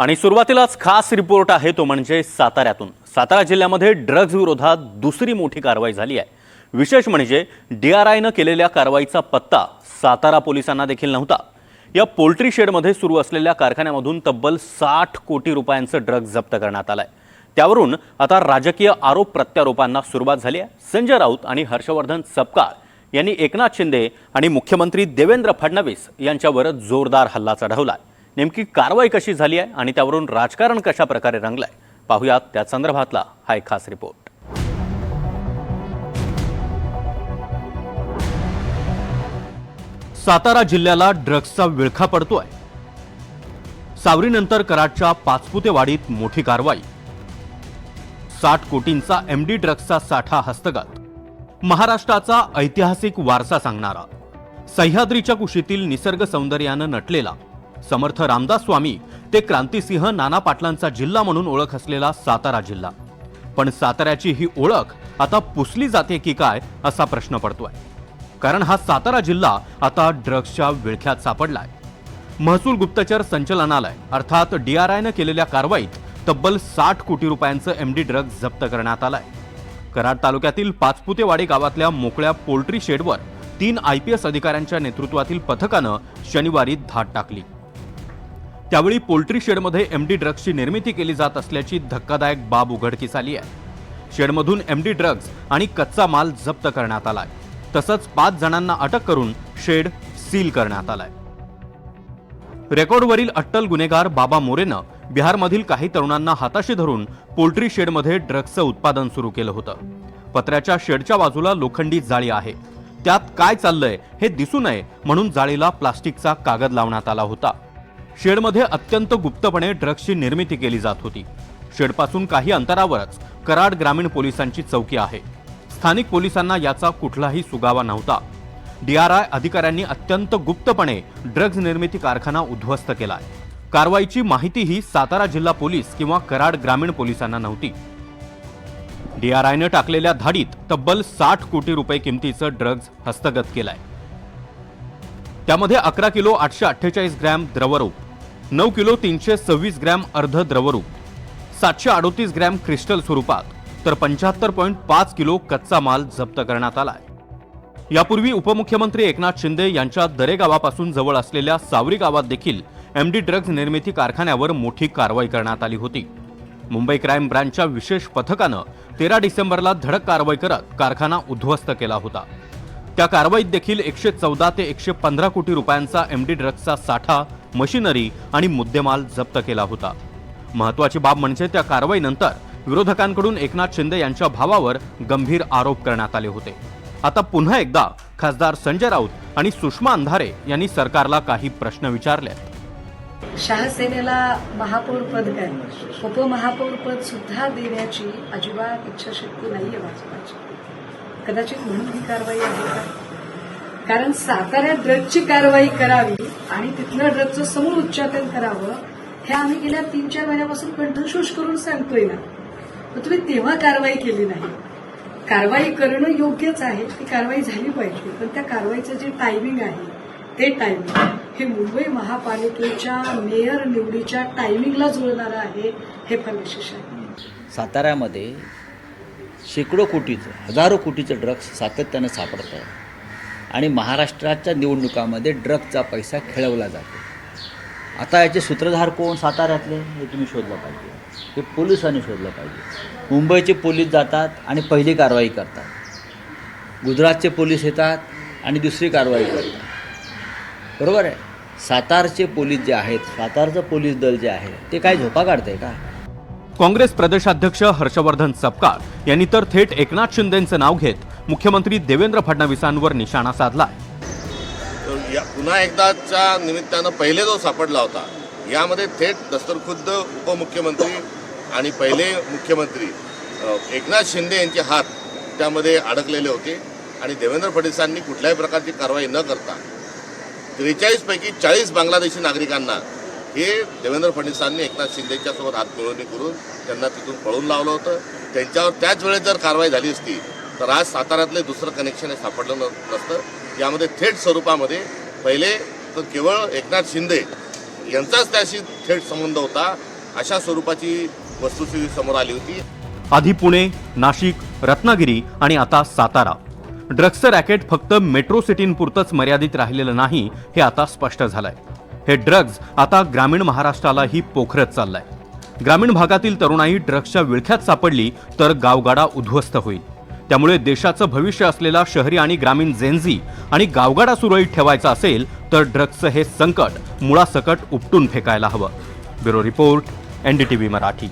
आणि सुरुवातीलाच खास रिपोर्ट आहे तो म्हणजे साताऱ्यातून. सातारा जिल्ह्यामध्ये ड्रग्ज विरोधात दुसरी मोठी कारवाई झाली आहे. विशेष म्हणजे डी आर आयनं केलेल्या कारवाईचा पत्ता सातारा पोलिसांना देखील नव्हता. या पोल्ट्री शेडमध्ये सुरू असलेल्या कारखान्यामधून तब्बल साठ कोटी रुपयांचं ड्रग्ज जप्त करण्यात आलंय. त्यावरून आता राजकीय आरोप प्रत्यारोपांना सुरुवात झाली आहे. संजय राऊत आणि हर्षवर्धन सपकाळ यांनी एकनाथ शिंदे आणि मुख्यमंत्री देवेंद्र फडणवीस यांच्यावर जोरदार हल्ला आहे नेमकी कारवाई कशी झाली आहे आणि त्यावरून राजकारण कशा प्रकारे रंगलंय पाहुयात त्या संदर्भातला हा एक खास रिपोर्ट. सातारा जिल्ह्याला ड्रग्सचा विळखा पडतोय. सावरीनंतर कराडच्या पाचपुतेवाडीत मोठी कारवाई. साठ कोटींचा एमडी ड्रग्सचा साठा हस्तगत. महाराष्ट्राचा ऐतिहासिक वारसा सांगणारा. सह्याद्रीच्या कुशीतील निसर्ग सौंदर्यानं नटलेला. समर्थ रामदास स्वामी ते क्रांतिसिंह नाना पाटलांचा जिल्हा म्हणून ओळख असलेला सातारा जिल्हा. पण साताऱ्याची ही ओळख आता पुसली जाते की काय असा प्रश्न पडतोय. कारण हा सातारा जिल्हा आता ड्रग्सच्या विळख्यात सापडलाय. महसूल गुप्तचर संचलनालय अर्थात डीआरआयनं केलेल्या कारवाईत तब्बल साठ कोटी रुपयांचं एमडी ड्रग्ज जप्त करण्यात आलाय. कराड तालुक्यातील पाचपुतेवाडी गावातल्या मोकळ्या पोल्ट्री शेडवर तीन आय पी एस अधिकाऱ्यांच्या नेतृत्वातील पथकानं शनिवारी धाड टाकली. त्यावेळी पोल्ट्री शेडमध्ये एम डी ड्रग्जची निर्मिती केली जात असल्याची धक्कादायक बाब उघडकीस आली आहे. शेडमधून एम डी ड्रग्ज आणि कच्चा माल जप्त करण्यात आलाय. तसंच पाच जणांना अटक करून शेड सील करण्यात आलाय. रेकॉर्डवरील अट्टल गुन्हेगार बाबा मोरेनं बिहारमधील काही तरुणांना हाताशी धरून पोल्ट्री शेडमध्ये ड्रग्जचं उत्पादन सुरू केलं होतं. पत्र्याच्या शेडच्या बाजूला लोखंडी जाळी आहे. त्यात काय चाललंय हे दिसू नये म्हणून जाळीला प्लास्टिकचा कागद लावण्यात आला होता. शेडमध्ये अत्यंत गुप्तपणे ड्रग्जची निर्मिती केली जात होती. शेडपासून काही अंतरावरच कराड ग्रामीण पोलिसांची चौकी आहे. स्थानिक पोलिसांना याचा कुठलाही सुगावा नव्हता. डीआरआय अधिकाऱ्यांनी अत्यंत गुप्तपणे ड्रग्ज निर्मिती कारखाना उद्ध्वस्त केलाय. कारवाईची माहितीही सातारा जिल्हा पोलीस किंवा कराड ग्रामीण पोलिसांना नव्हती. डीआरआयनं टाकलेल्या धाडीत तब्बल साठ कोटी रुपये किमतीचं ड्रग्ज हस्तगत केलाय. त्यामध्ये अकरा किलो आठशे अठ्ठेचाळीस ग्रॅम द्रवरूप नऊ किलो तीनशे सव्वीस ग्रॅम अर्ध द्रवरूप सातशे अडोतीस ग्रॅम क्रिस्टल स्वरूपात तर पंच्याहत्तर पॉईंट पाच किलो कच्चा माल जप्त करण्यात आलाय. यापूर्वी उपमुख्यमंत्री एकनाथ शिंदे यांच्या दरेगावापासून जवळ असलेल्या सावरी गावात देखील एमडी ड्रग्ज निर्मिती कारखान्यावर मोठी कारवाई करण्यात आली होती. मुंबई क्राईम ब्रँचच्या विशेष पथकानं तेरा डिसेंबरला धडक कारवाई करत कारखाना उद्ध्वस्त केला होता. त्या कारवाईत देखील एकशे चौदा ते एकशे पंधरा कोटी रुपयांचा एमडी ड्रग्सचा साठा मशिनरी आणि मुद्देमाल जप्त केला होता. महत्वाची बाब म्हणजे त्या कारवाईनंतर विरोधकांकडून एकनाथ शिंदे यांच्या भावावर गंभीर आरोप करण्यात आले होते. आता पुन्हा एकदा खासदार संजय राऊत आणि सुषमा अंधारे यांनी सरकारला काही प्रश्न विचारले शहासेनेला महापौर पद काय? उपमहापौर पद सुद्धा देण्याची अजिबात इच्छाशक्ती नाहीये भाजपाची. कदाचित म्हणून ही कारवाई आहे का? कारण साताऱ्यात ड्रगची कारवाई करावी आणि तिथलं ड्रगचं समूळ उच्चाटन करावं हे आम्ही गेल्या तीन चार महिन्यापासून कंठशोष करून सांगतोय ना. मग तुम्ही तेव्हा कारवाई केली नाही. कारवाई करणं योग्यच आहे ती कारवाई झाली पाहिजे. पण त्या कारवाईचं जे टायमिंग आहे ते टायमिंग हे मुंबई महापालिकेच्या मेयर निवडीच्या टायमिंगला जुळणारं आहे हे फार विशेष आहे. साताऱ्यामध्ये शेकडो कोटीचं हजारो कोटीचं ड्रग्स सातत्यानं सापडत आहे. आणि महाराष्ट्राच्या निवडणुकामध्ये ड्रग्जचा पैसा खेळवला जातो. आता याचे सूत्रधार कोण? साताऱ्यातले? हे तुम्ही शोधलं पाहिजे. हे पोलिसांनी शोधलं पाहिजे. मुंबईचे पोलीस जातात आणि पहिली कारवाई करतात. गुजरातचे पोलीस येतात आणि दुसरी कारवाई करतात. बरोबर आहे? सातारचे पोलीस जे आहेत सातारचं पोलीस दल जे आहे ते काय झोपा काढतंय का? काँग्रेस प्रदेशाध्यक्ष हर्षवर्धन सपकाळ यांनी तर थेट एकनाथ शिंदेचं नाव घेत मुख्यमंत्री देवेंद्र फडणवीसांवर निशाणा साधला तर या पुन्हा एकदाच्या निमित्तानं पहिले जो सापडला होता यामध्ये थेट दस्तरखुद्द उपमुख्यमंत्री आणि पहिले मुख्यमंत्री एकनाथ शिंदे यांचे हात त्यामध्ये अडकलेले होते आणि देवेंद्र फडणवीसांनी कुठल्याही प्रकारची कारवाई न करता त्रेचाळीसपैकी चाळीस बांगलादेशी नागरिकांना हे देवेंद्र फडणवीसांनी एकनाथ शिंदेच्या सोबत हातमिळवणी करून त्यांना तिथून पळून लावलं होतं. त्यांच्यावर त्याच वेळेस जर कारवाई झाली असती तर आज साताऱ्यातले दुसरं कनेक्शन हे सापडलं नसतं. यामध्ये थेट स्वरूपामध्ये पहिले तर केवळ एकनाथ शिंदे यांचाच त्याशी थेट संबंध होता. अशा स्वरूपाची वस्तुस्थिती समोर आली होती. आधी पुणे नाशिक रत्नागिरी आणि आता सातारा. ड्रग्सचं रॅकेट फक्त मेट्रो सिटींपुरतंच मर्यादित राहिलेलं नाही हे आता स्पष्ट झालंय. हे ड्रग्ज आता ग्रामीण महाराष्ट्रालाही पोखरत चाललंय. ग्रामीण भागातील तरुणाई ड्रग्सच्या विळख्यात सापडली तर गावगाडा उद्ध्वस्त होईल. त्यामुळे देशाचं भविष्य असलेला शहरी आणि ग्रामीण झेंझी आणि गावगाडा सुरळीत ठेवायचा असेल तर ड्रग्सचं हे संकट मुळासकट उपटून फेकायला हवं. Bureau report NDTV Marathi.